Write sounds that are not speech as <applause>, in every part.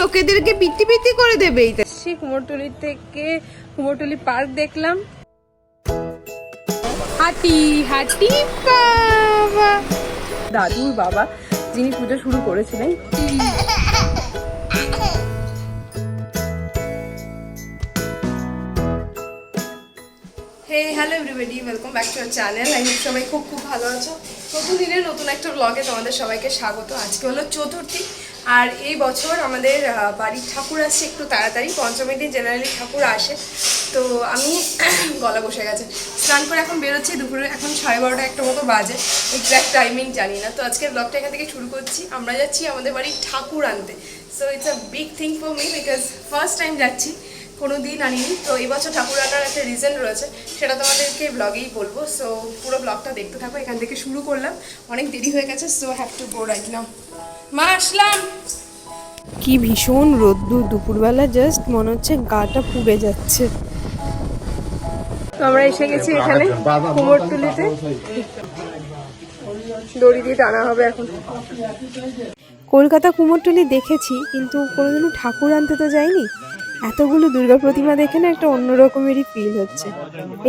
লোকেদেরকে PT PT করে আসছি কুমোরটুলি থেকে কুমোরটুলি পার্ক দেখলাম। হাতি হাতি বাবা দাদুর বাবা যিনি পুজো শুরু করেছিলেন। Hey hello everybody welcome back to our channel I hope সবাই খুব খুব ভালো আছো। নতুন দিনের নতুন একটা ব্লগে তোমাদের সবাইকে স্বাগত। আজকে হলো চতুর্থী। আর এই বছর আমাদের বাড়ির ঠাকুর আসছে একটু তাড়াতাড়ি পঞ্চমীর দিন জেনারেলি ঠাকুর আসে। তো আমি <clears throat> গলা বসে গেছে। স্নান করে এখন বেরোচ্ছি, দুপুরে এখন সাড়ে বারোটা একটা মতো বাজে এক্স্যাক্ট টাইমিং জানি না। তো আজকের ব্লগটা এখান থেকে শুরু করছি। আমরা যাচ্ছি আমাদের বাড়ির ঠাকুর আনতে। So it's a big thing for me because first time যাচ্ছি। কোনো দিন আনিনি। তো এই বছর ঠাকুর আনার একটা রিজন রয়েছে সেটা তোমাদেরকে ব্লগেই বলব। সো পুরো ব্লগটা দেখতে থাকো এখান থেকে শুরু করলাম। অনেক দেরি হয়ে গেছে so have to go right now মা আসলাম! কি ভীষণ রোদ্দুর দুপুরবেলা জাস্ট মনে হচ্ছে গাটা পুড়ে যাচ্ছে। আমরা এসে গেছি এখানে কুমোরটুলিতে। দড়ি দিয়ে টানা হবে এখন। কলকাতা কুমোরটুলি দেখেছি কিন্তু কোনোদিনও ঠাকুর আনতে তো যাইনি। এতগুলো দুর্গা প্রতিমা দেখে না একটা অন্যরকমেরই ফিল হচ্ছে।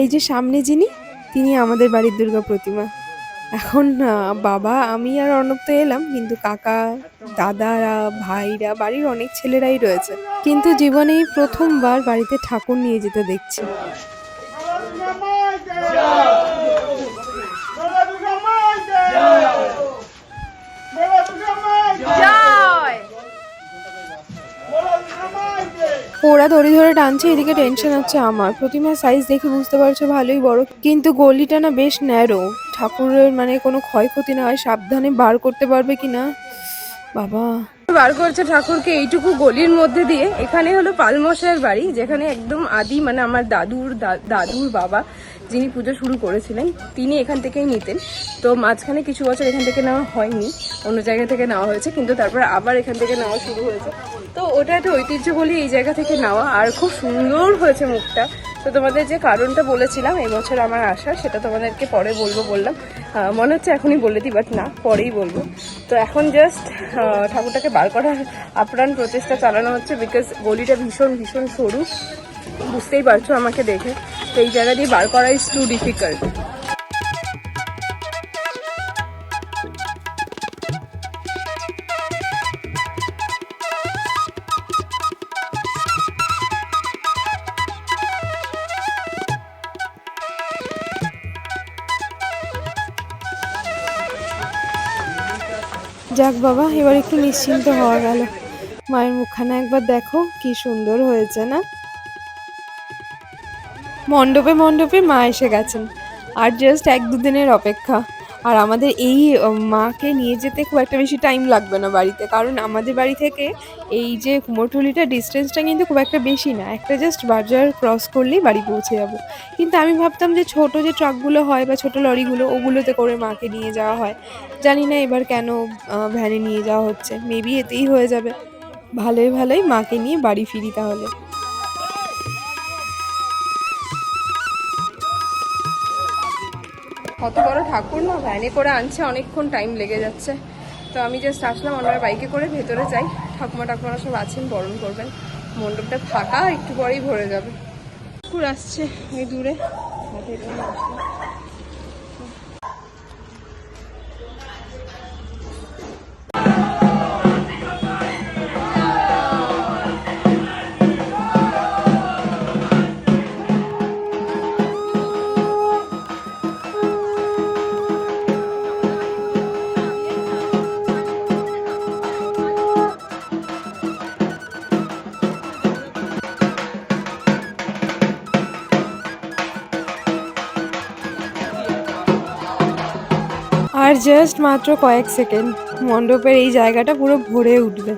এই যে সামনে যিনি তিনি আমাদের বাড়ির দুর্গা প্রতিমা। এখন বাবা, আমি আর অর্ণব তো এলাম, কিন্তু কাকা, দাদারা, ভাইরা, বাড়ির অনেক ছেলেরাই রয়েছে। কিন্তু জীবনে প্রথমবার বাড়িতে ঠাকুর নিয়ে যেতে দেখছি। ওরা দড়ি ধরে টানছে, এদিকে টেনশন হচ্ছে আমার। প্রতিমার সাইজ দেখে বুঝতে পারছ, ভালোই বড়। কিন্তু গলিটা না বেশ ন্যারো ঠাকুরের মানে কোনো ক্ষয়ক্ষতি না হয়, সাবধানে বার করতে পারবে কি না বাবা। বার করছে ঠাকুরকে এইটুকু গলির মধ্যে দিয়ে। এখানে হলো পালমশাইয়ের বাড়ি, যেখানে একদম আদি মানে আমার দাদুর দাদুর বাবা। যিনি পুজো শুরু করেছিলেন, তিনি এখান থেকেই নিতেন। তো মাঝখানে কিছু বছর এখান থেকে নেওয়া হয়নি, অন্য জায়গা থেকে নেওয়া হয়েছে, কিন্তু তারপর আবার এখান থেকে নেওয়া শুরু হয়েছে। তো ওটা একটা ঐতিহ্য বলে এই জায়গা থেকে নেওয়া, আর খুব সুন্দর হয়েছে মুখটা। তো তোমাদের যে কারণটা বলেছিলাম এবছর আমার আসার, সেটা তোমাদেরকে পরে বলব বললাম। মনে হচ্ছে এখনই বলে দিই বাট না, পরেই বলব। তো এখন জাস্ট ঠাকুরটাকে বার করার আপ্রাণ প্রচেষ্টা চালানো হচ্ছে বিকজ গলিটা ভীষণ ভীষণ সরু। বুঝতেই পারছ আমাকে দেখে। তো এই জায়গা দিয়ে বার করা ইজ টু ডিফিকাল্ট যাক বাবা, এবার একটু নিশ্চিন্ত হওয়া গেল। মায়ের মুখখানা একবার দেখো, কি সুন্দর হয়েছে না? মণ্ডপে মণ্ডপে মা এসে গেছেন। আর জাস্ট এক দুদিনের অপেক্ষা। আর আমাদের এই মাকে নিয়ে যেতে খুব একটা বেশি টাইম লাগবে না বাড়িতে। কারণ আমাদের বাড়ি থেকে এই যে কুমোরটুলিটা ডিস্টেন্সটা কিন্তু খুব একটা বেশি না। একটা জাস্ট বাজার ক্রস করলেই বাড়ি পৌঁছে যাব। কিন্তু আমি ভাবতাম যে ছোট যে ট্রাকগুলো হয় বা ছোট লরিগুলো, ওগুলোতে করে মাকে নিয়ে যাওয়া হয়। জানি না এবার কেন ভ্যানে নিয়ে যাওয়া হচ্ছে। মেবি এতেই হয়ে যাবে। ভালোই ভালোই মাকে নিয়ে বাড়ি ফিরি তাহলে। কত বড় ঠাকুর না, ভ্যানে করে আনছে, অনেকক্ষণ টাইম লেগে যাচ্ছে। তো আমি জাস্ট আসলাম ওনারা বাইকে করে ভেতরে যাই। ঠাকুমা ঠাকুমারা সব আছেন, বরণ করবেন। মণ্ডপটা ফাঁকা, একটু পরেই ভরে যাবে। ঠাকুর আসছে ওই দূরে। আসছে। জাস্ট মাত্র কয়েক সেকেন্ড। মণ্ডপের এই জায়গাটা পুরো ভরে উঠবে।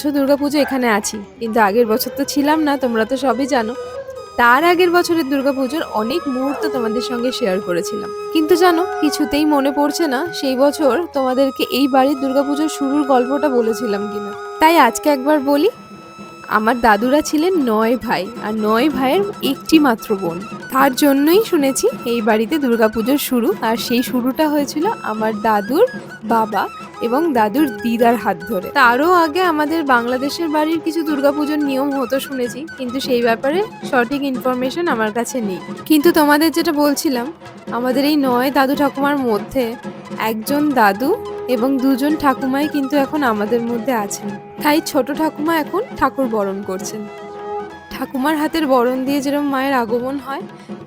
বছর দুর্গাপুজো এখানে আছি। কিন্তু আগের বছর তো ছিলাম না, তোমরা তো সবই জানো। তার আগের বছরের দুর্গাপুজোর অনেক মুহূর্ত তোমাদের সঙ্গে শেয়ার করেছিলাম। কিন্তু জানো, কিছুতেই মনে পড়ছে না সেই বছর তোমাদেরকে এই বাড়ির দুর্গাপুজোর শুরুর গল্পটা বলেছিলাম কিনা। তাই আজকে একবার বলি, আমার দাদুরা ছিলেন নয় ভাই, আর নয় ভাইয়ের একটি মাত্র বোন। তার জন্যই শুনেছি এই বাড়িতে দুর্গাপুজোর শুরু, আর সেই শুরুটা হয়েছিল আমার দাদুর বাবা এবং দাদুর দিদার হাত ধরে। তারও আগে আমাদের বাংলাদেশের বাড়ির কিছু দুর্গাপুজোর নিয়ম হতো শুনেছি, কিন্তু সেই ব্যাপারে সঠিক ইনফরমেশন আমার কাছে নেই। কিন্তু তোমাদের যেটা বলছিলাম, আমাদের এই নয় দাদু ঠাকুমার মধ্যে একজন দাদু এবং দুজন ঠাকুমাই কিন্তু এখন আমাদের মধ্যে আছেন। তাই ছোট ঠাকুমা এখন ঠাকুর বরণ করছেন। ঠাকুমার হাতের বরণ দিয়ে যেরকম মায়ের আগমন হয়,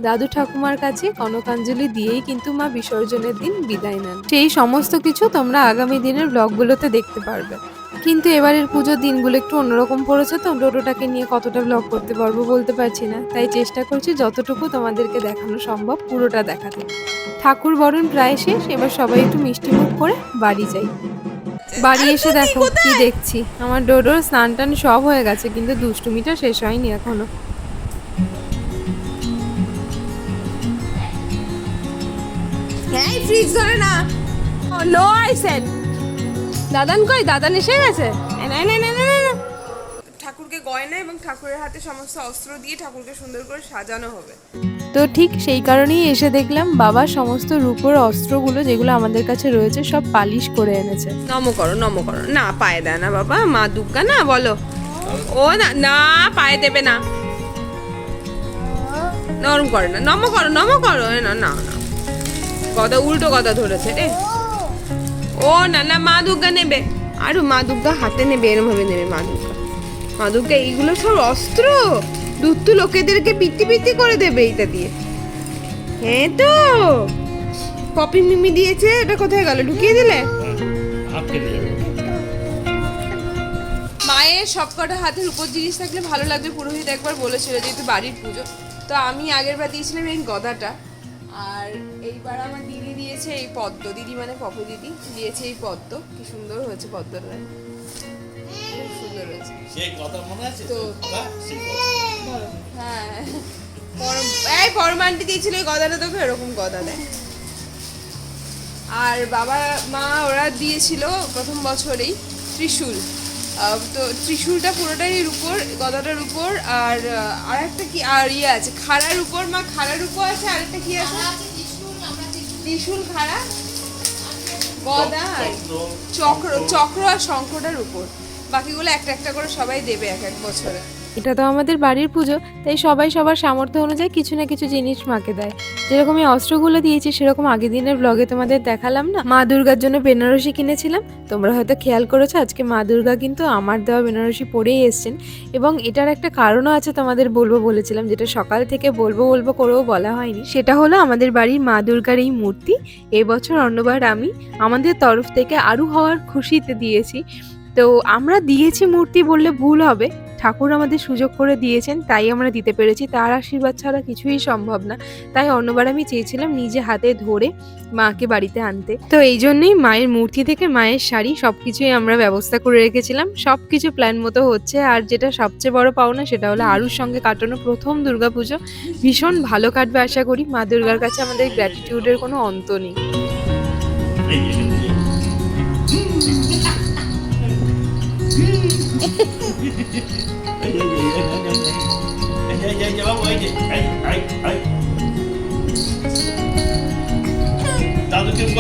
দাদু ঠাকুমার কাছে কনকাঞ্জলি দিয়েই কিন্তু মা বিসর্জনের দিন বিদায় নেন। সেই সমস্ত কিছু তোমরা আগামী দিনের ব্লগগুলোতে দেখতে পারবে। কিন্তু এবারের পুজোর দিনগুলো একটু অন্যরকম পড়েছে তো ডোডোটাকে নিয়ে কতটা ব্লগ করতে পারব বলতে পারছি না। তাই চেষ্টা করছি যতটুকু তোমাদেরকে দেখানো সম্ভব পুরোটা দেখাতে। ঠাকুর বরণ প্রায় শেষ, এবার সবাই একটু মিষ্টি মুখ করে বাড়ি যাই। বাড়ি এসে দেখো কি দেখছি। আমার ডোডোর স্নান টান সব হয়ে গেছে কিন্তু দুষ্টুমিটা শেষ হয়নি এখনও। এই ফ্রিজ ধরে না। নো আইসেন। দাদান কই? দাদান এসে গেছে? না, না, না। ঠাকুরকে গয়না এবং ঠাকুরের হাতে সমস্ত অস্ত্র দিয়ে ঠাকুরকে সুন্দর করে সাজানো হবে। তো ঠিক সেই কারণেই এসে দেখলাম বাবা সমস্ত রূপোর অস্ত্রগুলো যেগুলো আমাদের কাছে রয়েছে সব পালিশ করে এনেছে। নম করো নম করো। না পায়ে দেয় না বাবা। মা দুর্গা না বলো। ও না না পায়ে দেবে না। নরম করে না। নম করো নম করো। না না না। গদা উল্টো গদা ধরেছে রে। ও না না মা দুর্গা নেবে। আরও মা দুর্গা হাতে নেবে এরম ভাবে নেবে মা দুর্গা মাদুকে এইগুলো সব অস্ত্র? দুত্তু লোকেদেরকে পিটি পিটি করে দেবে এইটা দিয়ে। হ্যাঁ তো! পপি মিমি দিয়েছে এটা কোথায় গেল? ঢুকিয়ে দিলে? মায়ের সবকটা হাতের উপর জিনিস থাকলে ভালো লাগবে পুরোহিত একবার বলেছিল যেহেতু বাড়ির পুজো। তো আমি আগের বার দিয়েছিলাম এই গদাটা। আর এইবার আমার দিদি দিয়েছে এই পদ্ম। দিদি মানে পপি দিদি দিয়েছে এই পদ্ম। কি সুন্দর হয়েছে পদ্মটা। খুব সুন্দর হয়েছে সেই কথা মনে আছে তো। কথা? সেই কথা। হ্যাঁ এই পরমান্টি দিয়েছিল এই গদাটা তোকে এরকম গদা দেয় আর বাবা মা ওরা দিয়েছিল প্রথম বছরেই ত্রিশূল তো ত্রিশূলটা পুরোটাই উপর গদাটার উপর আর আর একটা কি আর ইয়ে আছে খাড়ার উপর মা খাড়ার উপর আছে আরেকটা কি আছে ত্রিশূল খাড়া গদা আর চক্র চক্র আর শঙ্খটার উপর বাকিগুলো একটা একটা করে সবাই দেবে এক এক বছরে। এটা তো আমাদের বাড়ির পুজো, তাই সবাই সবার সামর্থ্য অনুযায়ী কিছু না কিছু জিনিস মাকে দেয়। যেরকম এই অস্ত্রগুলো দিয়েছি, সেরকম আগের দিনের ব্লগে তোমাদের দেখালাম না? মা দুর্গার জন্য বেনারসি কিনেছিলাম। তোমরা হয়তো খেয়াল করেছ, আজকে মা দুর্গা কিন্তু আমার দেওয়া বেনারসি পরেই এসছেন। এবং এটার একটা কারণও আছে তোমাদের বলব বলেছিলাম, যেটা সকাল থেকে বলব বলব করেও বলা হয়নি। সেটা হলো আমাদের বাড়ির মা দুর্গার এই মূর্তি, এবছর অন্যবার আমি আমাদের তরফ থেকে আরও হওয়ার খুশিতে দিয়েছি। তো আমরা দিয়েছি মূর্তি বললে ভুল হবে। ঠাকুর আমাদের সুযোগ করে দিয়েছেন, তাই আমরা দিতে পেরেছি। তার আশীর্বাদ ছাড়া কিছুই সম্ভব না। তাই অন্যবার আমি চেয়েছিলাম নিজে হাতে ধরে মাকে বাড়িতে আনতে। তো এই জন্যই মায়ের মূর্তি থেকে মায়ের শাড়ি সব কিছুই আমরা ব্যবস্থা করে রেখেছিলাম। সব কিছু প্ল্যান মতো হচ্ছে। আর যেটা সবচেয়ে বড় পাওনা সেটা হলো আরুর সঙ্গে কাটানো প্রথম দুর্গাপুজো। ভীষণ ভালো কাটবে আশা করি। মা দুর্গার কাছে আমাদের গ্র্যাটিটিউডের কোনো অন্ত নেই। এই যে, এই যে। এই যে, এই যে, এই যে, এই যে, এই যে, এই যে, বাবু, এই যে, এই, এই, এই। দাদু কিরম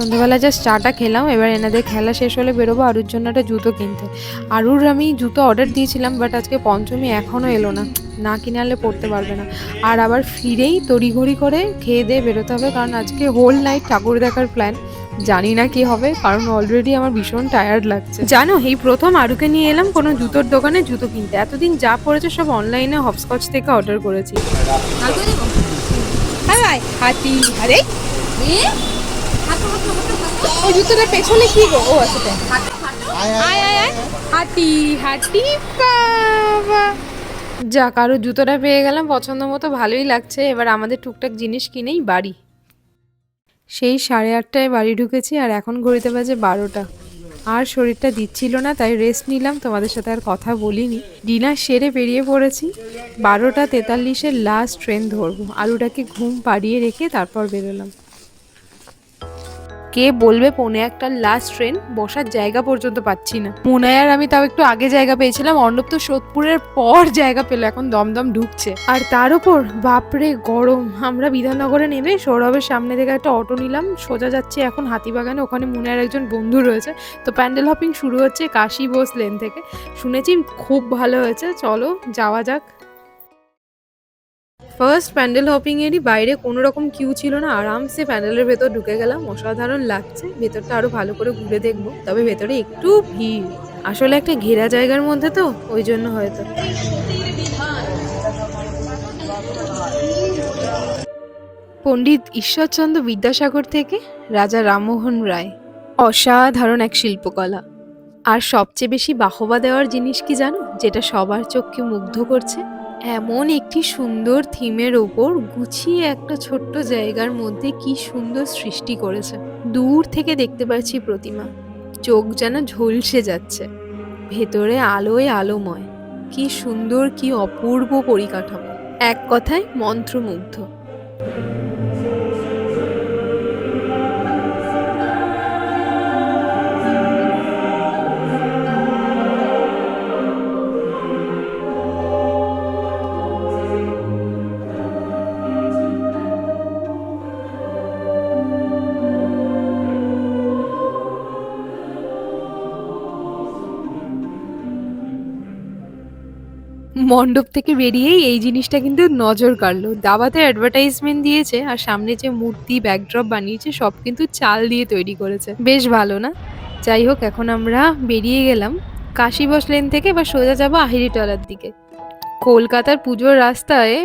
সন্ধ্যেবেলা জাস্ট চাটা খেলাম, এবার এনাদের খেলা শেষ হলে বেরোবো আরুর জন্য একটা জুতো কিনতে। আরুর আমি জুতো অর্ডার দিয়েছিলাম বাট আজকে পঞ্চমী এখনও এলো না না কিনে আনলে পড়তে পারবে না। আর আবার ফিরেই তড়িঘড়ি করে খেয়ে দিয়ে বেরোতে হবে, কারণ আজকে হোল নাইট ঠাকুর দেখার প্ল্যান জানি না কি হবে, কারণ অলরেডি আমার ভীষণ টায়ার্ড লাগছে। জানো, এই প্রথম আরুকে নিয়ে এলাম কোনো জুতোর দোকানে জুতো কিনতে। এতদিন যা পড়েছে সব অনলাইনে হপস্কচ থেকে অর্ডার করেছি। হাতি আরে ওই জুতোটার পেছনে কি গো? ও আছে আয় আয় আয় হাতি হাতি বাবা। যাক আরও জুতোটা পেয়ে গেলাম পছন্দ মতো ভালোই লাগছে। এবার আমাদের টুকটাক জিনিস কিনেই বাড়ি। সেই সাড়ে আটটায় বাড়ি ঢুকেছি আর এখন ঘড়িতে বাজে বারোটা। আর শরীরটা দিচ্ছিল না তাই রেস্ট নিলাম। তোমাদের সাথে আর কথা বলিনি। ডিনার সেরে বেরিয়ে পড়েছি। বারোটা তেতাল্লিশের লাস্ট ট্রেন ধরবো। আলুটাকে ঘুম পাড়িয়ে রেখে তারপর বেরোলাম। কে বলবে পৌনে একটা লাস্ট ট্রেন বসার জায়গা পর্যন্ত পাচ্ছি না। আর আমি তাও একটু আগে জায়গা পেয়েছিলাম, অর্ণব তো সোদপুরের পর জায়গা পেল, এখন দমদম ঢুকছে। আর তার উপর, বাপরে গরম, আমরা বিধাননগরে নেমে সৌরভের সামনে থেকে একটা অটো নিলাম, সোজা যাচ্ছে এখন হাতিবাগানে, ওখানে মুনের একজন বন্ধু রয়েছে। তো প্যান্ডেল হপিং শুরু হচ্ছে কাশি বোস লেন থেকে। শুনেছি খুব ভালো হয়েছে, চলো যাওয়া যাক। ফার্স্ট প্যান্ডেল হপিং এরই বাইরে কোনো রকম কিউ ছিল না। আরামসে প্যান্ডেলের ভেতর ঢুকে গেলাম। অসাধারণ লাগছে। ভেতরটা আরও ভালো করে ঘুরে দেখব। তবে ভেতরে একটু ভিড়। আসলে একটা ঘেরা জায়গার মধ্যে তো, ওই জন্য হয়তো। পণ্ডিত ঈশ্বরচন্দ্র বিদ্যাসাগর থেকে রাজা রামমোহন রায়। অসাধারণ এক শিল্পকলা। আর সবচেয়ে বেশি বাহবা দেওয়ার জিনিস কি জানো? যেটা সবার চোখকে মুগ্ধ করছে। এমন একটি সুন্দর থিমের ওপর গুছিয়ে একটা ছোট্ট জায়গার মধ্যে কি সুন্দর সৃষ্টি করেছে। দূর থেকে দেখতে পাচ্ছি প্রতিমা। চোখ যেন ঝলসে যাচ্ছে। ভেতরে আলোয় আলোময়। কি সুন্দর, কি অপূর্ব পরিকাঠামো। এক কথায় মন্ত্রমুগ্ধ। মণ্ডপ থেকে বেরিয়েই এই জিনিসটা কিন্তু নজর কাড়লো। দাবাতে অ্যাডভার্টাইজমেন্ট দিয়েছে আর সামনে যে মূর্তি ব্যাকড্রপ বানিয়েছে, সব কিন্তু চাল দিয়ে তৈরি করেছে। বেশ ভালো না? যাই হোক, এখন আমরা বেরিয়ে গেলাম কাশীবস লেন থেকে বা সোজা যাব আহিরিটলার দিকে। কলকাতার পুজোর রাস্তায়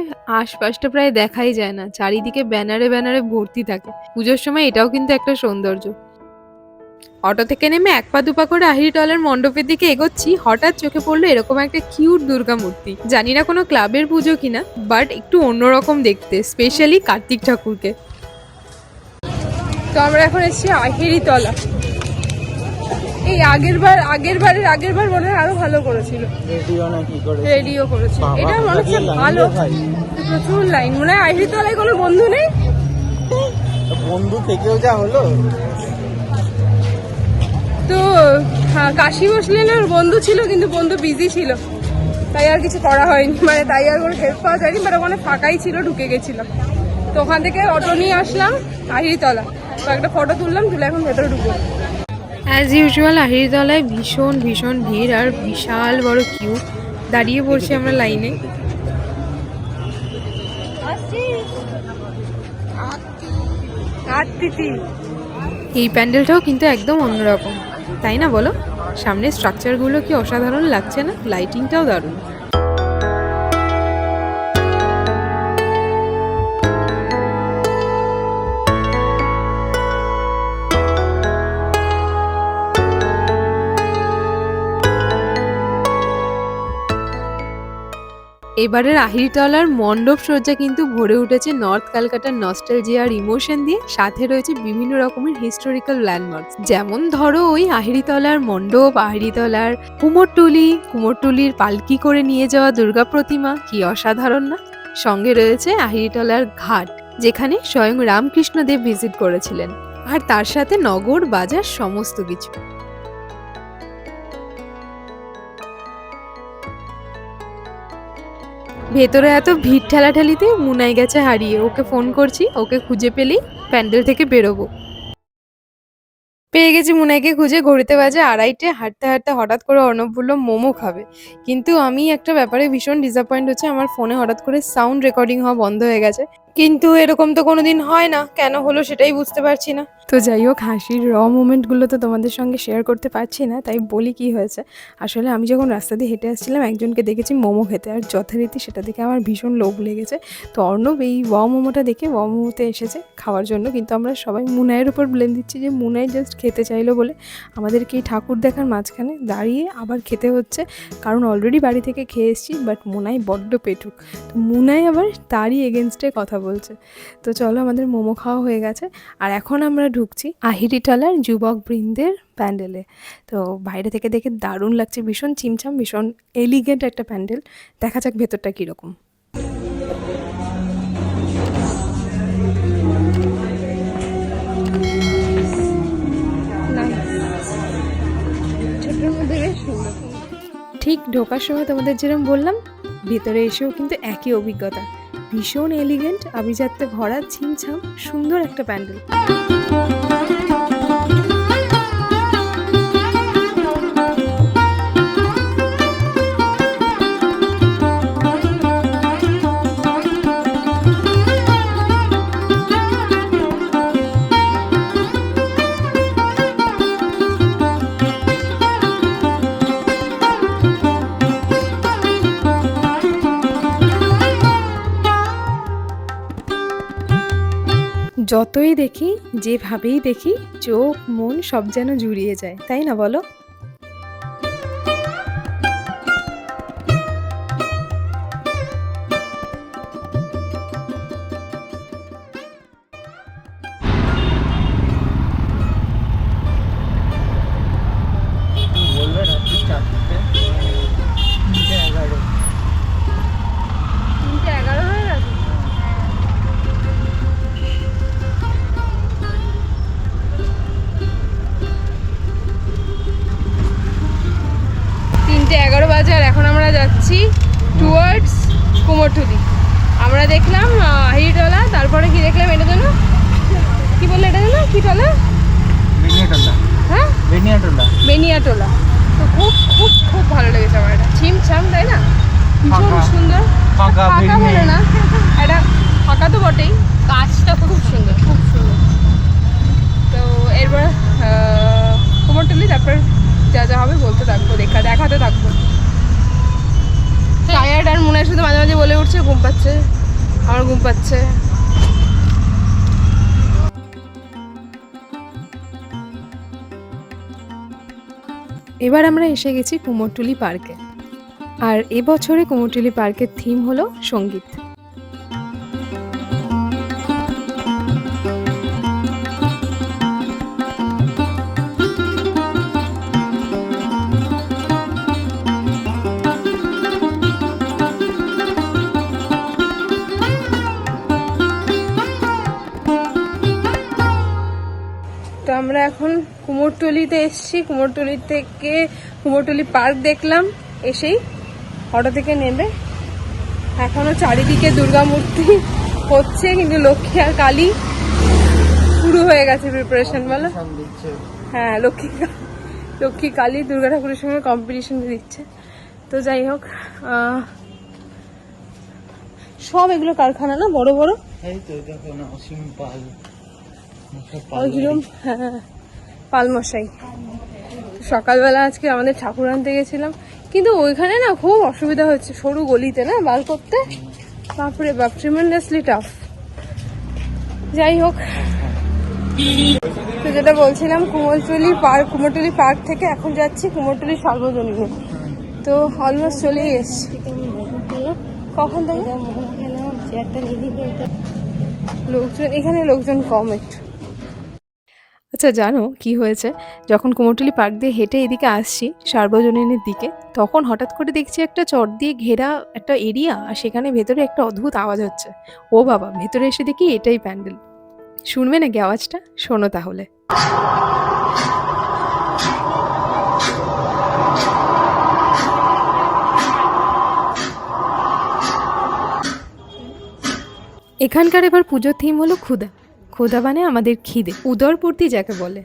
আশপাশটা প্রায় দেখাই যায় না, চারিদিকে ব্যানারে ব্যানারে ভর্তি থাকে। পুজোর সময় এটাও কিন্তু একটা সৌন্দর্য। অটো থেকে নেমে এক পা দুপা করে আহিরি টলের মণ্ডপের দিকে এগোচ্ছি হঠাৎ চোখে পড়ল এরকম একটা কিউট দুর্গা মূর্তি। জানি না কোনো ক্লাবের পুজো কিনা বাট একটু অন্যরকম দেখতে স্পেশালি কার্তিক ঠাকুরকে। তো আমরা এখন এসেছি আহিরি তলা। এই আগের বার আগের বারের আগের বার মনে হয় আরও ভালো করেছিল। রেডিও করেছিল এটা মনে হচ্ছে ভালো? প্রচুর লাইন। মনে হয় আহিরি তলায় কোনো বন্ধু নেই? বন্ধু থেকেও যা হলো? তো হ্যাঁ, কাশি বসলেন ওর বন্ধু ছিল কিন্তু বন্ধু বিজি ছিল। তাই আর কিছু করা হয়নি। মানে তাই আর কোনো হেল্প পাওয়া যায়নি বাট ওখানে ফাঁকাই ছিল ঢুকে গেছিলাম তো ওখান থেকে অটো নিয়ে আসলাম আহিরিতলা। তো একটা ফটো তুললাম তুলে এখন ভেতরে ঢুকবো। অ্যাজ ইউজুয়াল আহিরিতলায় ভীষণ ভীষণ ভিড় আর বিশাল বড় কিউ দাঁড়িয়ে পড়ছি আমরা লাইনে এই প্যান্ডেলটাও কিন্তু একদম অন্যরকম। তাই না বলো? সামনের স্ট্রাকচারগুলো কি অসাধারণ লাগছে না? লাইটিংটাও দারুণ। এবারের আহিরিতলার মণ্ডপ সজ্জা কিন্তু ভরে উঠেছে নর্থ ক্যালকাটার নস্টালজিয়ার ইমোশন দিয়ে। সাথে রয়েছে বিভিন্ন রকমের হিস্টোরিক্যাল ল্যান্ডমার্ক যেমন ধরো ওই আহিরিতলার মণ্ডপ, আহিরিতলার কুমোরটুলি, কুমোরটুলির পালকি করে নিয়ে যাওয়া দুর্গা প্রতিমা, কি অসাধারণ না? সঙ্গে রয়েছে আহিরিতলার ঘাট, যেখানে স্বয়ং রামকৃষ্ণদেব ভিজিট করেছিলেন। আর তার সাথে নগর, বাজার, সমস্ত কিছু। ভেতরে এত ভিড় ঠেলাঠেলিতে মুনাই গেছে হারিয়ে। ওকে ফোন করছি, ওকে খুঁজে পেলেই প্যান্ডেল থেকে বেরোবো। পেয়ে গেছি মুনাইকে খুঁজে, ঘড়িতে বাজে আড়াইটে, হাঁটতে হাঁটতে হঠাৎ করে অর্ণব বলল, মোমো খাবে। কিন্তু আমি একটা ব্যাপারে ভীষণ ডিসঅ্যাপয়েন্ট হচ্ছে, আমার ফোনে হঠাৎ করে সাউন্ড রেকর্ডিং হওয়া বন্ধ হয়ে গেছে। কিন্তু এরকম তো কোনোদিন হয় না। কেন হলো সেটাই বুঝতে পারছি না। তো যাই হোক, হাসির র মোমেন্টগুলো তো তোমাদের সঙ্গে শেয়ার করতে পারছি না, তাই বলি কি হয়েছে। আসলে আমি যখন রাস্তা দিয়ে হেঁটে আসছিলাম, একজনকে দেখেছি মোমো খেতে, আর যথারীতি সেটা দেখে আমার ভীষণ লোভ লেগেছে। তো অর্ণব এই ওয়া মোমোটা দেখে ওয়া মোমোতে এসেছে খাওয়ার জন্য। কিন্তু আমরা সবাই মুনাইয়ের উপর ব্লেম দিচ্ছি যে মুনাই জাস্ট খেতে চাইলো বলে। আমাদেরকে এই ঠাকুর দেখার মাঝখানে দাঁড়িয়ে আবার খেতে হচ্ছে। কারণ অলরেডি বাড়ি থেকে খেয়ে এসেছি বাট মুনাই বড্ড পেটুক। তো মুনাই আবার তারই এগেনস্টে কথা বলছে। তো চলো আমাদের মোমো খাওয়া হয়ে গেছে। আর এখন আমরা ঢুকছি আহিরিটালার যুবক বৃন্দের প্যান্ডেলে। তো বাইরে থেকে দেখে দারুণ লাগছে, ভীষণ চিমচাম, ভীষণ এলিগেন্ট একটা প্যান্ডেল। দেখা যাক ভেতরটা কীরকম। ঠিক ঢোকার সময় তোমাদের যেরকম বললাম, ভেতরে এসেও কিন্তু একই অভিজ্ঞতা। ভীষণ এলিগেন্ট আভিজাত্যে ভরা ছিমছাম সুন্দর একটা প্যান্ডেল। যতই দেখি যেভাবেই দেখি চোখ মন সব যেন জুড়িয়ে যায় তাই না বলো? সুন্দর। ফাঁকা, বলে না। এটা ফাঁকা তো বটেই। কাজটা খুব সুন্দর। খুব সুন্দর। তো এরপর কুমোরটুলি তারপর যা যা হবে বলতে থাকব দেখা দেখাতে থাকব। টায়ার্ড আর মনে হয় শুধু মাঝে মাঝে বলে উঠছে ঘুম পাচ্ছে। আমার ঘুম পাচ্ছে। এবার আমরা এসে গেছি কুমোরটুলি পার্কে। আর এবছরে কুমোরটুলি পার্কের থিম হলো সংগীত। তো আমরা এখন কুমোরটুলিতে এসেছি। কুমোরটুলি থেকে কুমোরটুলি পার্ক দেখলাম। এসেই অটো থেকে নেমে এখনও চারিদিকে দুর্গা মূর্তি হচ্ছে কিন্তু লক্ষ্মী আর কালী শুরু হয়ে গেছে প্রিপারেশন বলো। হ্যাঁ লক্ষ্মী লক্ষ্মী কালী দুর্গা ঠাকুরের সঙ্গে কম্পিটিশন দিচ্ছে। তো যাই হোক সব এগুলো কারখানা না বড় বড়? পাল। ওই হিরোম হ্যাঁ পালমশাই। সকালবেলা আজকে আমাদের ঠাকুর আনতে গেছিলাম। কিন্তু ওইখানে না খুব অসুবিধা হচ্ছে সরু গলিতে না বার করতে। বাপরে বাপ ট্রিমেন্ডাসলি টাফ যাই হোক। তো যেটা বলছিলাম কুমোরটুলি পার্ক কুমোরটুলি পার্ক থেকে এখন যাচ্ছি কুমোরটুলি সর্বজনীনে। তো অলমোস্ট চলেই এসছি। কখন থেকে? লোকজন এখানে লোকজন কম একটু। আচ্ছা জানো কি হয়েছে? যখন কুমোরটুলি পার্ক দিয়ে হেঁটে এদিকে আসছি সার্বজনীনের দিকে, তখন হঠাৎ করে দেখছি একটা চট দিয়ে ঘেরা একটা এরিয়া আর সেখানে ভেতরে একটা অদ্ভুত আওয়াজ হচ্ছে। ও বাবা, ভেতরে এসে দেখি এটাই প্যান্ডেল। শুনবে নাকি আওয়াজটা? শোনো তাহলে। এখানকার এবার পুজোর থিম হলো ক্ষুদা ক্ষুদা মানে আমাদের খিদে। উদরপূর্তি যাকে বলে।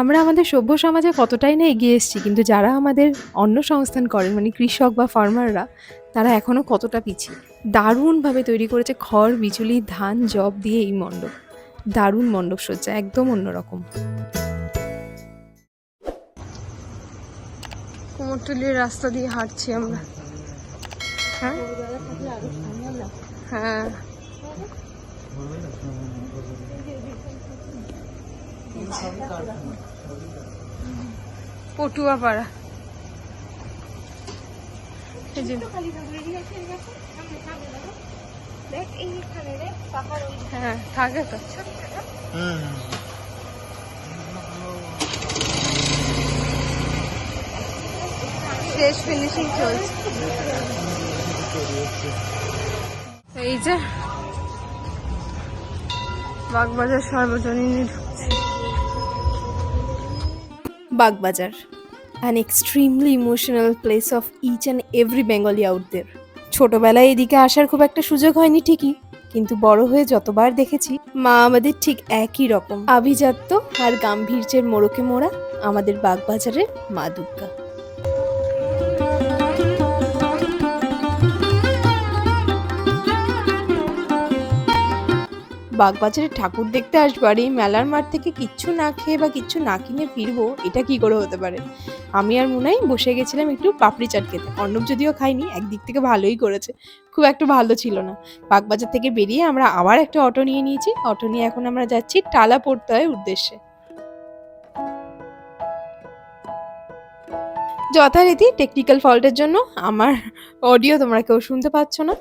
আমরা আমাদের সভ্য সমাজে কতটাই না এগিয়ে এসেছি, কিন্তু যারা আমাদের অন্ন সংস্থান করেন মানে কৃষক বা ফার্মাররা তারা এখনও কতটা পিছিয়ে। দারুণভাবে তৈরি করেছে খড় বিচুলি ধান জব দিয়ে এই মণ্ডপ। দারুণ মণ্ডপ সজ্জা, একদম অন্যরকম কুমোরটুলির রাস্তা দিয়ে হাঁটছি আমরা। হ্যাঁ? হ্যাঁ। পটুয়া পাড়া হ্যাঁ থাকে ফিনিশিং চলছে। এই যে Bagbazar সর্বজনীনে Bagbazar an extremely emotional place of each and every Bengali আউটদের ছোটবেলায় এদিকে আসার খুব একটা সুযোগ হয়নি ঠিকই, কিন্তু বড় হয়ে যতবার দেখেছি, মা আমাদের ঠিক একই রকম। আভিজাত্য আর গাম্ভীর্যের মোড়কে মোড়া আমাদের বাগবাজারের মা দুর্গা। বাগবাজারে ঠাকুর দেখতে আসব আর এই মেলার মাঠ থেকে কিচ্ছু না খেয়ে বা কিচ্ছু না কিনে ফিরবো, এটা কি করে হতে পারে? আমি আর মুনাই বসে গেছিলাম একটু পাপড়ি চাট খেতে। অর্ণব যদিও খাইনি একদিক থেকে ভালোই করেছে। খুব একটা ভালো ছিল না। বাগবাজার থেকে বেরিয়ে আমরা আবার একটা অটো নিয়ে নিয়েছি। অটো নিয়ে এখন আমরা যাচ্ছি টালা পড়তে হয় উদ্দেশ্যে। যথারীতি টেকনিক্যাল ফল্টের জন্য আমার অডিও তোমরা কেউ শুনতে পাচ্ছ না।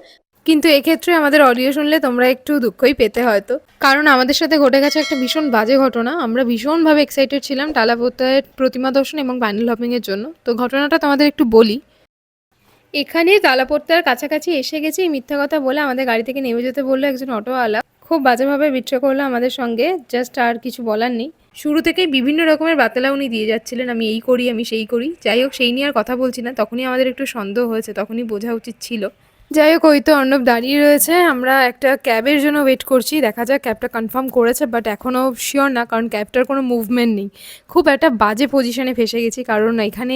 কিন্তু এক্ষেত্রে আমাদের অডিও শুনলে তোমরা একটু দুঃখই পেতে হয়তো। কারণ আমাদের সাথে ঘটে গেছে একটা ভীষণ বাজে ঘটনা। আমরা ভীষণভাবে এক্সাইটেড ছিলাম টালাপোতায়ের প্রতিমা দর্শন এবং প্যান্ডেল হপিংয়ের জন্য। তো ঘটনাটা তোমাদের একটু বলি। এখানে তালাপোত্তার কাছাকাছি এসে গেছি এই মিথ্যা কথা বলে আমাদের গাড়ি থেকে নেমে যেতে বলল একজন অটোওয়ালা। খুব বাজেভাবে বিট্রে করল আমাদের সঙ্গে জাস্ট আর কিছু বলার নেই। শুরু থেকেই বিভিন্ন রকমের বাতেলা উনি দিয়ে যাচ্ছিলেন, আমি এই করি, আমি সেই করি। যাই হোক, সেই নিয়ে আর কথা বলছি না। তখনই আমাদের একটু সন্দেহ হয়েছে, তখনই বোঝা উচিত ছিল। যাই হোক, ওই তো অর্ণব দাঁড়িয়ে রয়েছে। আমরা একটা ক্যাবের জন্য ওয়েট করছি। দেখা যাক ক্যাবটা কনফার্ম করেছে বাট এখনও শিওর না, কারণ ক্যাবটার কোনো মুভমেন্ট নেই। খুব একটা বাজে পজিশনে ফেসে গেছি, কারণ এখানে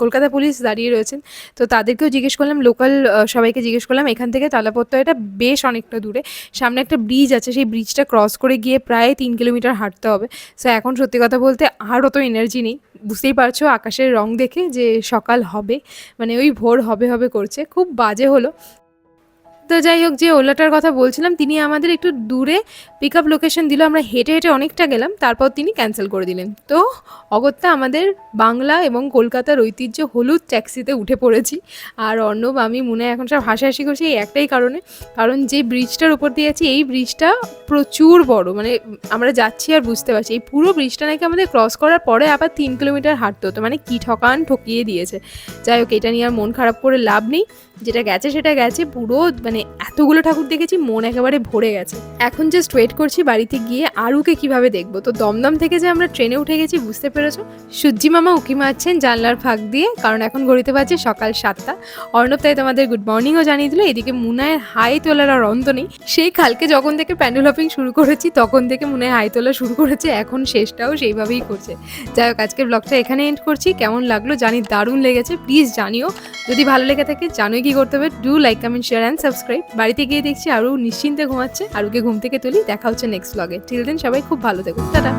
কলকাতা পুলিশ দাঁড়িয়ে রয়েছেন। তো তাদেরকেও জিজ্ঞেস করলাম লোকাল সবাইকে জিজ্ঞেস করলাম, এখান থেকে তালাপত্তয়টা বেশ অনেকটা দূরে। সামনে একটা ব্রিজ আছে, সেই ব্রিজটা ক্রস করে গিয়ে প্রায় তিন কিলোমিটার হাঁটতে হবে। সো এখন সত্যি কথা বলতে আর অত এনার্জি নেই। বুঝতেই পারছ, আকাশের রং দেখে যে সকাল হবে মানে ওই ভোর হবে হবে করছে। খুব বাজে হলো। তো যাই হোক, যে ওলাটার কথা বলছিলাম, তিনি আমাদের একটু দূরে পিক আপ লোকেশন দিল। আমরা হেঁটে হেঁটে অনেকটা গেলাম, তারপর তিনি ক্যান্সেল করে দিলেন। তো অগত্যা আমাদের বাংলা এবং কলকাতার ঐতিহ্য হলুদ ট্যাক্সিতে উঠে পড়েছি। আর অর্ণব, আমি, মনে এখন সব হাসাহাসি করছি এই একটাই কারণে। কারণ যে ব্রিজটার উপর দিয়ে আছি এই ব্রিজটা প্রচুর বড়। মানে আমরা যাচ্ছি আর বুঝতে পারছি। এই পুরো ব্রিজটা নাকি আমাদের ক্রস করার পরে আবার তিন কিলোমিটার হাঁটতে হতো। মানে কি ঠকান ঠকিয়ে দিয়েছে। যাই হোক, এটা নিয়ে আর মন খারাপ করে লাভ নেই। যেটা গেছে সেটা গেছে, পুরো মানে এতগুলো ঠাকুর দেখেছি, মন একেবারে ভরে গেছে। এখন জাস্ট ওয়েট করছি বাড়িতে গিয়ে আরুকে কীভাবে দেখব। তো দমদম থেকে যে আমরা ট্রেনে উঠে গেছি, বুঝতে পেরেছ? সূর্যি মামা উকি মারছেন জানলার ফাঁক দিয়ে, কারণ এখন ঘড়িতে বাজে সকাল সাতটা। অর্ণব তাই তোমাদের গুড মর্নিংও জানিয়ে দিল। এদিকে মুনায়ের হাই তোলার আর অন্ত নেই। সেই খালকে যখন থেকে প্যান্ডেল হপিং শুরু করেছি, তখন থেকে মুনায় হাই তোলা শুরু করেছে। এখন শেষটাও সেইভাবেই করছে। যাই হোক, আজকের ব্লগটা এখানে এন্ড করছি। কেমন লাগল জানি দারুণ লেগেছে। প্লিজ জানিও। যদি ভালো লেগে থাকে, জানোই কি করতে হবে? Do like comment share and subscribe বাড়িতে গিয়ে দেখছি আরও নিশ্চিন্তে ঘুমাচ্ছে। আরুকে ঘুম থেকে তুলি। দেখা হচ্ছে নেক্সট ব্লগে টিল দেন সবাই খুব ভালো থেকো। টাটা।